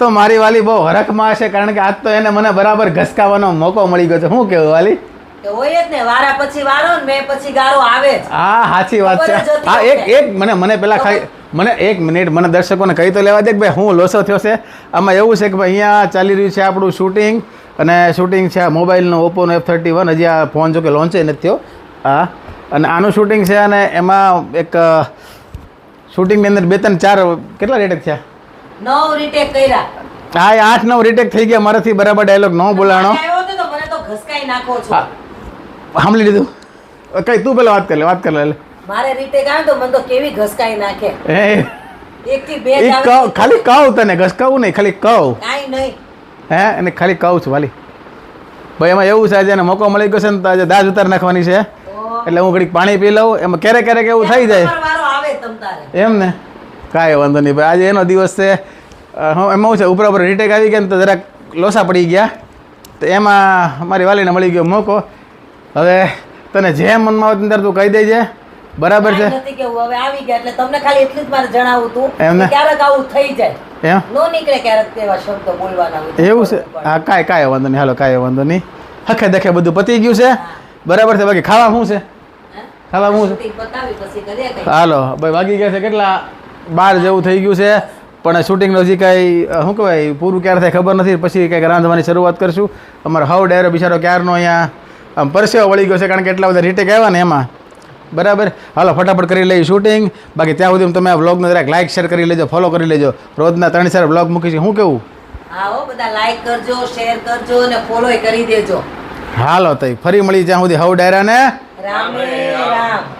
તો મારી વાલી બહુ હરખમાં હશે કારણ કે આજ તો એને મને બરાબર ઘસકાવાનો મોકો મળી ગયો છે. શું કેવું વાલી? હા સાચી વાત છે. હા એક એક મને મને પેલા ખાઈ મને એક મિનિટ મને દર્શકોને કહી તો લેવા દે કે ભાઈ હું લોસો થયો છે. આમાં એવું છે કે ભાઈ અહીંયા ચાલી રહ્યું છે આપણું શૂટિંગ અને શૂટિંગ છે મોબાઈલનો ઓપ્પોનો એફ થર્ટી વન હજી આ ફોન જો કે લોન્ચ નથી થયો. હા. અને આનું શૂટિંગ છે અને એમાં એક શૂટિંગની અંદર બે ત્રણ ચાર કેટલા રેટ થયા? નવ રીટેક કર્યા. હા આઠ નવ રીટેક થઈ ગયા મારાથી બરાબર ડાયલોગ ન બોલાણો. મને તો ઘસકાઈ નાખો છો. હા. સાંભળી લીધું? કઈ તું પેલા વાત કર લે વાત કર લે મારે રીટેક આવે તો મને તો કેવી ઘસકાઈ નાખે. એક થી બે ખાલી કહું તને ઘસકાવું નહીં ખાલી કહું કાંઈ નહીં. હે અને ખાલી કહું છું વાલી. ભાઈ એમાં એવું છે આજે મોકો મળી ગયો છે ને તો આજે દાજ ઉતાર નાખવાની છે. એટલે હું ઘડીક પાણી પી લઉં. એમાં ક્યારેક ક્યારેક એવું થઈ જાય. એમ ને? કાંઈ વાંધો નહીં. ભાઈ આજે એનો દિવસ છે. હું એમાં હું છે ઉપર ઉપર રીટેક આવી ગયા ને તો જરાક લોસા પડી ગયા. તો એમાં મારી વાલીને મળી ગયો મોકો. હવે તને જે મનમાં આવે અંદર તું કહી દેજે. બરાબર છે? નથી કેવું હવે આવી ગયા એટલે તમને ખાલી એટલું જ મારે જણાવવું હતું ક્યારેક આવું થઈ જાય. એમ? નો નીકળે ક્યારેક તેવા શબ્દો બોલવાના એવું છે? હા કાંઈ કાંઈ વાંધો નહીં. હાલો કાંઈ વાંધો નહીં. હખે દખે બધું પતી ગયું છે. બરાબર છે? બાકી ખાવા શું છે? ખાવા શું છે. હાલો ભાઈ વાગી ગયા છે કેટલા? બાર જેવું થઈ ગયું છે. પણ શૂટિંગનું હજી કાંઈ શું કહેવાય પૂરું ક્યારે થાય ખબર નથી. પછી કંઈક રાંધવાની શરૂઆત કરશું. અમારો હાવ ડાયરો બિચારો ક્યારનો અહીંયા આમ પરસેવો વળી ગયો છે કારણ કે એટલા બધા રીટેક આવ્યા ને એમાં. બરાબર? હાલો ફટાફટ કરી લઈએ શૂટિંગ બાકી ત્યાં સુધી તમે આ વ્લોગનો જરાક લાઇક શેર કરી લેજો ફોલો કરી લેજો. રોજના ત્રણ ચાર વ્લોગ મૂકીશું શું કેવું? આવો બધા લાઇક કરજો શેર કરજો અને ફોલો કરી દેજો. હાલો તઈ ફરી મળી જ્યાં સુધી હાઉ ડાયરાને. રામે રામ.